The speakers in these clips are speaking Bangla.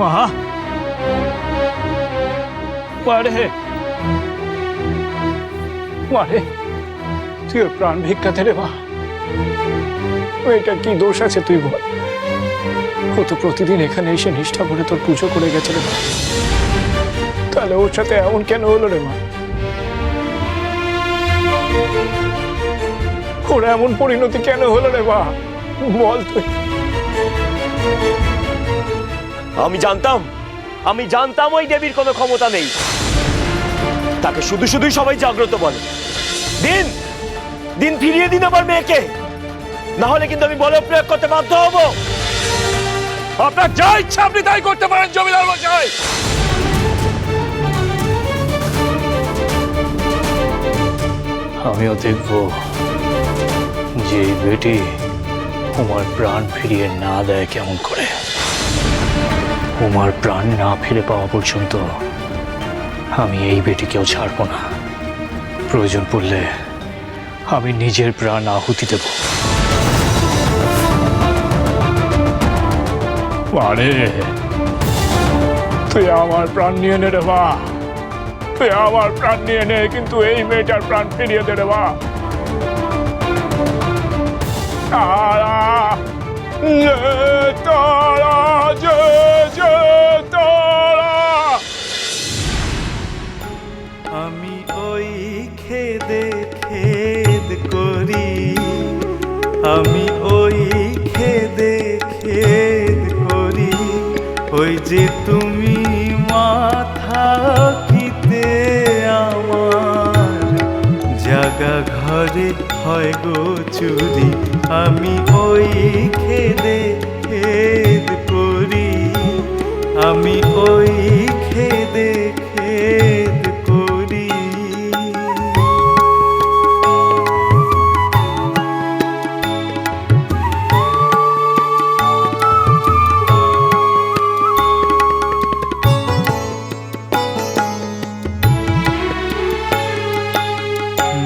মা মারে মারে তুই প্রাণ ভিক্ষাতে রে মা এটা কি দোষ আছে তুই বল। ও তো প্রতিদিন এখানে এসে নিষ্ঠা করে তোর পুজো করে গেছে রে তাহলে ওর সাথে এমন কেন হলো রে মা? ওর এমন পরিণতি কেন হলো রে মা বল তুই। আমি জানতাম আমি জানতাম ওই দেবীর কোনো ক্ষমতা নেই। তাকে শুধু শুধুই সবাই জাগ্রত বলে। দিন দিন ফিরিয়ে দিন আমার মেয়েকে। না হলে কিন্তু আমি বল প্রয়োগ করতে বাধ্য হব। আপনার যা ইচ্ছা আপনি তাই করতে পারেন জমিদার মশাই। আমিও দেখব যে বেটি উমার প্রাণ ফিরিয়ে না দেয় কেমন করে? উমার প্রাণ না ফিরে পাওয়া পর্যন্ত আমি এই বেটিকেও ছাড়বো না। প্রয়োজন পড়লে আমি নিজের প্রাণ আহুতি দেব। তুই আমার প্রাণ নিয়ে নে রে মা। তুই আমার প্রাণ নিয়ে নে, কিন্তু এই মেয়েটার প্রাণ ফিরিয়ে দে রে মা। তারা যে যে আমি ওই খেদে খেদ করি। আমি ওই খেদে খেদ করি। ওই যে তুমি মাথা কিতে আমার। জাগা ঘরে হয় গো চুরি। আমি ওই খেদে খেদ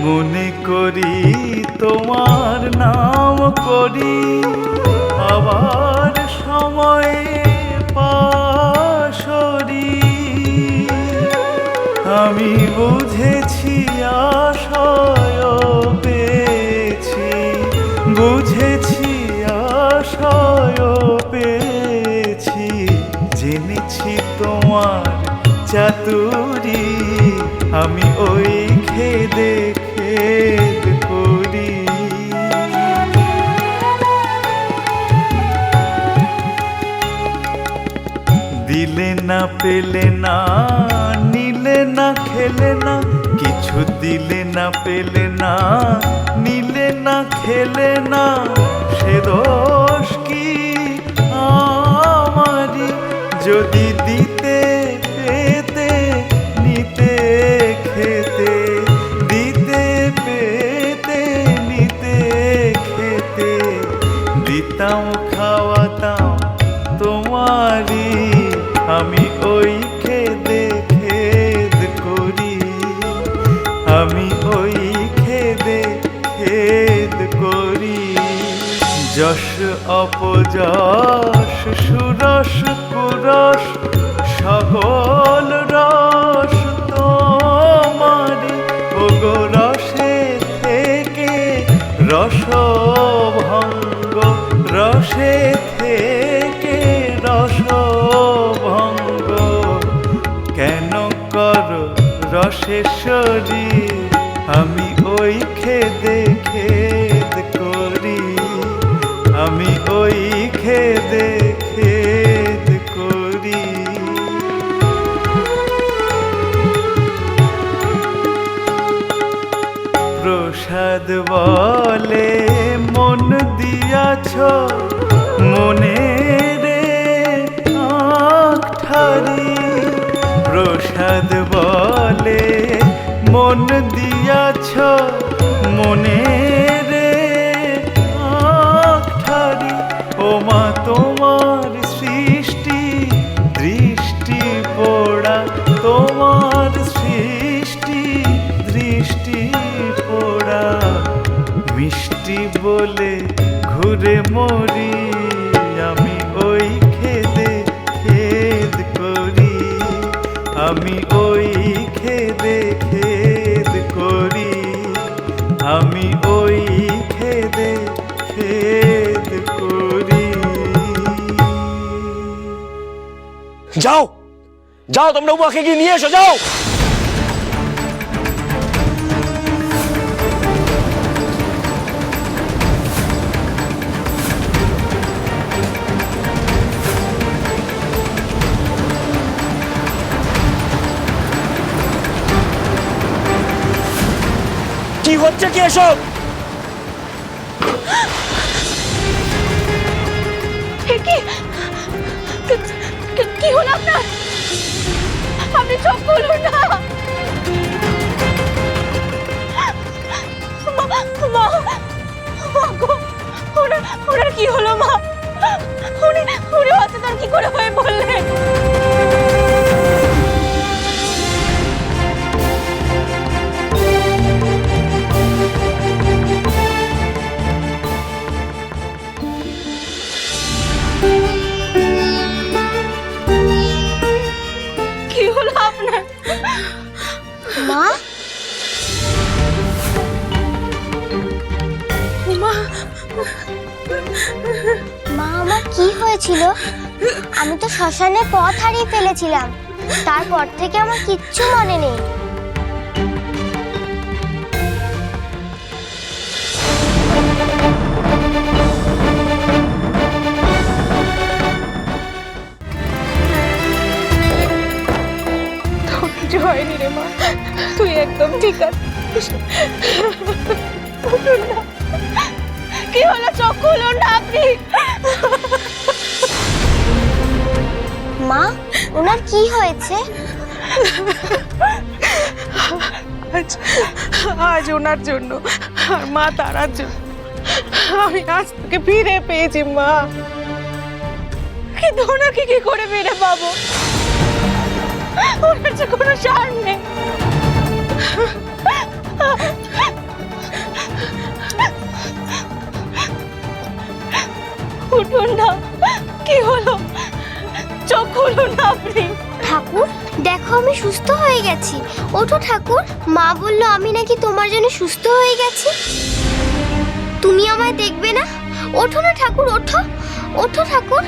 মনে করি, তোমার নাম করি। আবার সময়ে পাশরি আমি বুঝেছি, আশয় পেয়েছি। বুঝেছি, আশয় পেয়েছি। জেনেছি তোমার চাতুরি। আমি ওই খেদে দিলে না, পেলে না, নিলে না, খেলে না, কিছু দিলে না, পেলে না, নিলে না, খেলে না, সে দোষ কি আমারি? যদি যশ অপযশ, সুরস কুরস সকল রস তোমারি ওগো রসে থেকে রস ভঙ্গ রসে থেকে রস ভঙ্গ কেন কর রসেশ্বরী আমি ওই খেদ খেদে খেদ করি। প্রসাদ বলে, মন দিয়াছ, মনে রে ঠারি। প্রসাদ বলে, মন দিয়াছ, মনে মরি, আমি ওই খেদে খেদ করি। আমি ওই খেদে খেদ করি। আমি ওই খেদে খেদ করি। যাও যাও, তোমরা উমাকে গিয়ে নিয়ে এসো, যাও। হচ্ছে কি এসব? কি? হলো আপনার? আপনি চোখ খুলুন না। মা ওনার কি হলো, মা? উনি উনি অচেতন কি করে হয়ে বললেন হয়েছিল। আমি তো শ্মশানে পথ হারিয়ে ফেলেছিলাম। তারপর থেকে আমার কিচ্ছু মনে নেই। হয়নি রে তুই একদম ঠিক উঠুন কি হলো? চোখ খুলুন না আপনি মা ওনার কি হয়েছে? আজ আজ ওনার জন্য, আর মা তারার জন্য। আমি আজ তোকে ফিরে পেয়েছি, মা। কিন্তু ওনাকে কি করে ফিরে পাবো? ওনার যে কোনো সার নেই। উঠুন না, কি হলো? চোখ খুলুন আপনি ঠাকুর দেখো আমি সুস্থ হয়ে গেছি। ওঠো ঠাকুর মা বলল আমি নাকি তোমার জন্য সুস্থ হয়ে গেছি? তুমি আমায় দেখবে না? ওঠো না ঠাকুর ওঠো। ওঠো ঠাকুর।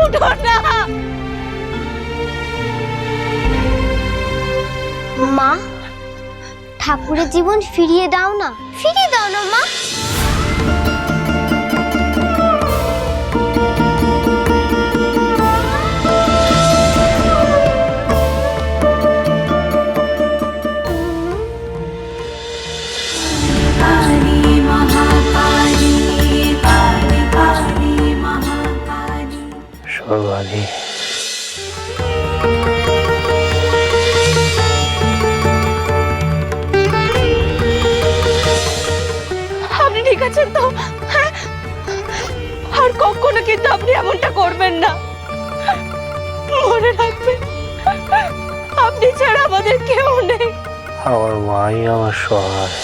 উঠুন না। মা ঠাকুরের জীবন ফিরিয়ে দাও না। ফিরিয়ে দাও না মা। আপনি তো? হ্যাঁ? আর কখনো কিন্তু আপনি এমনটা করবেন না। মনে রাখবেন, আপনি ছাড়া আমাদের কেউ নেই। আমার মাই আমার সহায়।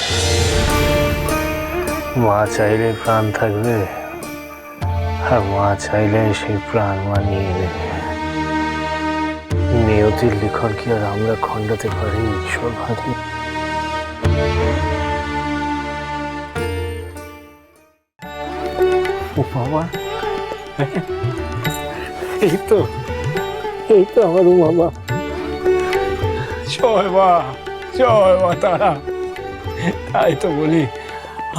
মা চাইলে প্রাণ থাকবে, আর মা চাইলে সেই প্রাণ মানিয়ে নেবে। নিয়তির লিখন কি আর আমরা খণ্ডাতে পারি? সর্বাধি ও এই তো এই তো আমার বাবা। জয় মা জয় মা তারা। তাই তো বলি,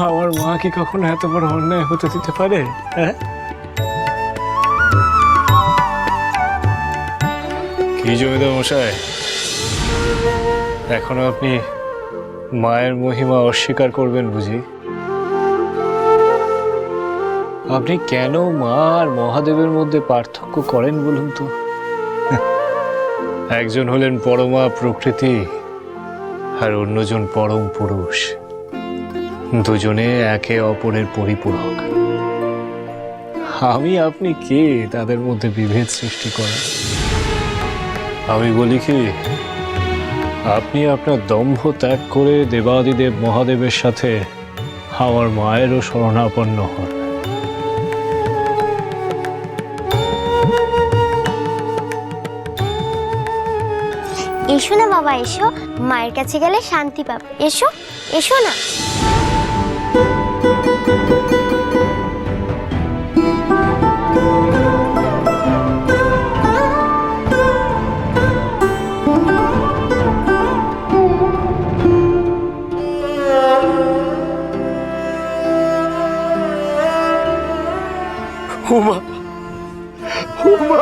আমার মা কি কখনো এত বড় অন্যায় হতে দিতে পারে? হ্যাঁ? কি জমিদার মশাই? এখনও আপনি মায়ের মহিমা অস্বীকার করবেন বুঝি? আপনি কেন মা আর মহাদেবের মধ্যে পার্থক্য করেন বলুন তো? একজন হলেন পরমা প্রকৃতি আর অন্যজন পরম পুরুষ। দুজনে একে অপরের পরিপূরক। আমি আপনি কে? তাদের মধ্যে বিভেদ সৃষ্টি করা আমি বলি কি আপনি আপনার দম্ভ ত্যাগ করে দেবাদিদেব মহাদেবের সাথে আমার মায়েরও শরণাপন্ন হন। এসো না বাবা এসো মায়ের কাছে গেলে শান্তি পাবে এসো এসো না Uma. Uma.